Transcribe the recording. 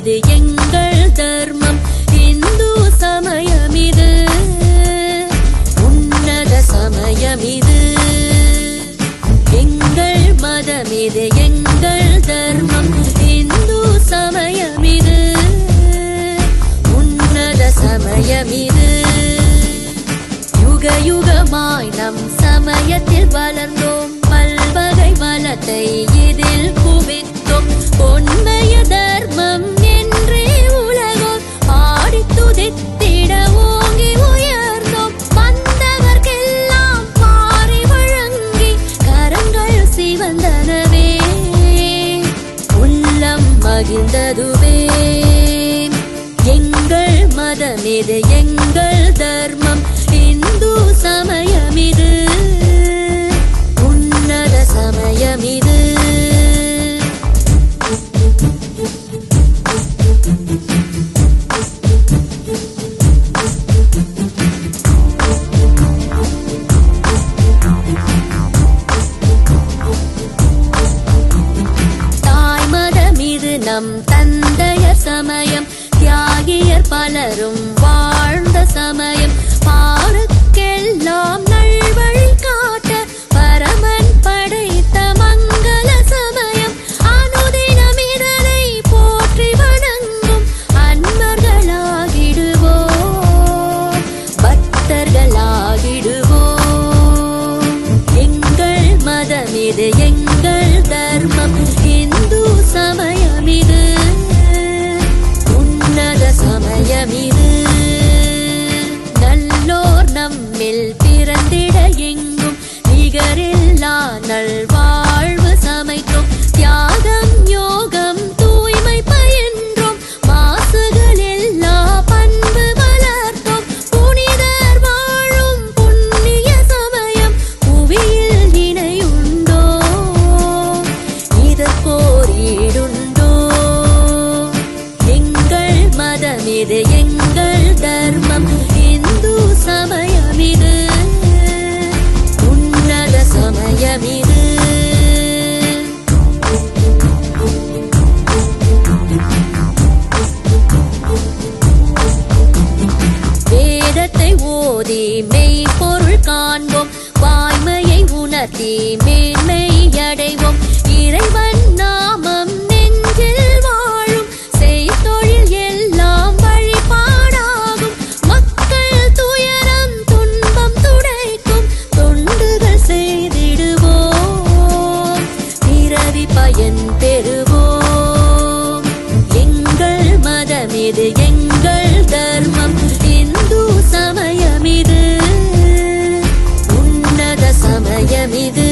இது எங்கள் தர்மம். இந்து சமயம் இது உன்னத சமயம் இது எங்கள் மதம் இது எங்கள் தர்மம். இந்து சமயம் இது உன்னத சமயம் இது யுக யுகமாய் நம் சமயத்தில் வளர்ந்தோம். பல்வகை வளத்தை பகிர்ந்ததுவே. எங்கள் மதம் எங்கள் பலரும் வாழ்ந்த சமயம். பாருக்கெல்லாம் நல்வழி காட்ட பரமன் படைத்த மங்கள சமயம். அனுதினம் இதனை போற்றி வணங்கும் அன்பர்களாகிடுவோ பக்தர்களாகிடுவோ எங்கள் மதம் இது எங்கும் நிகரில்லா நல்வாழ்வு சமைத்தோம். தியாகம் யோகம் தூய்மை பயின்றோம். மாசுகள் எல்லா பண்பு வளர்த்தோம். புனிதர் வாழும் புண்ணிய சமயம் புவியில் இணையுண்டோ? இதற்கோரீடுண்டோ எங்கள் மதம் இது எங்கள் போதே மெய் பொருள் காண்போம். வாய்மையை உணர்த்தி மேன்மை அடைவோம். இறைவன் நாமம் நெஞ்சில் வாழும். செய்தொழில் எல்லாம் வழிபாடாகும். மக்கள் துயரம் துன்பம் துடைக்கும். தொண்டுகள் செய்திடுவோம். பிறவி பயன் பெறுவோம். எங்கள் மதம் எங்கள் me this.